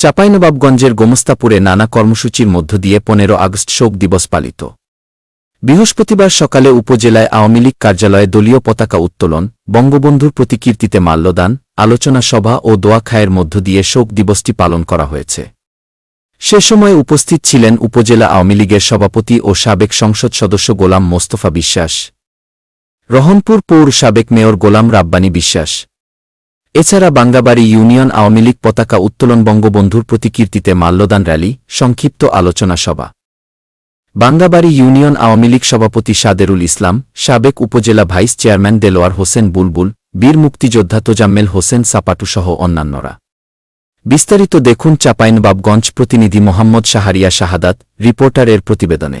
চাঁপাইনবাবগঞ্জের গোমস্তাপুরে নানা কর্মসূচির মধ্য দিয়ে পনেরো আগস্ট শোক দিবস পালিত। বৃহস্পতিবার সকালে উপজেলায় আওয়ামী লীগ কার্যালয়ে দলীয় পতাকা উত্তোলন, বঙ্গবন্ধুর প্রতিকীর্তিতে মাল্যদান, আলোচনা সভা ও দোয়াখায়ের মধ্য দিয়ে শোক দিবসটি পালন করা হয়েছে। সে সময় উপস্থিত ছিলেন উপজেলা আওয়ামী লীগের সভাপতি ও সাবেক সংসদ সদস্য গোলাম মোস্তফা বিশ্বাস। রহনপুর পৌর সাবেক মেয়র গোলাম রাব্বানী বিশ্বাস। এছাড়া বাঙ্গাবাড়ি ইউনিয়ন আওয়ামী লীগ পতাকা উত্তোলন বঙ্গবন্ধুর প্রতিকীর্তিতে মাল্যদান র্যালি, সংক্ষিপ্ত আলোচনা সভা। বাঙ্গাবাড়ি ইউনিয়ন আওয়ামী লীগ সভাপতি সাদেরুল ইসলাম, সাবেক উপজেলা ভাইস চেয়ারম্যান দেলোয়ার হোসেন বুলবুল, বীর মুক্তিযোদ্ধা তোজাম্মেল হোসেন সাপাটুসহ অন্যান্যরা। বিস্তারিত দেখুন চাঁপাইনবাবগঞ্জ প্রতিনিধি মোহাম্মদ শাহারিয়া শাহাদাত, রিপোর্টারের প্রতিবেদনে।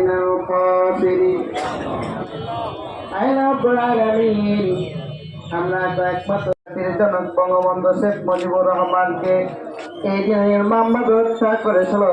বঙ্গবন্ধু শেখ মুজিবুর রহমানকে এই দিনের মামলা ব্যবস্থা করেছিল।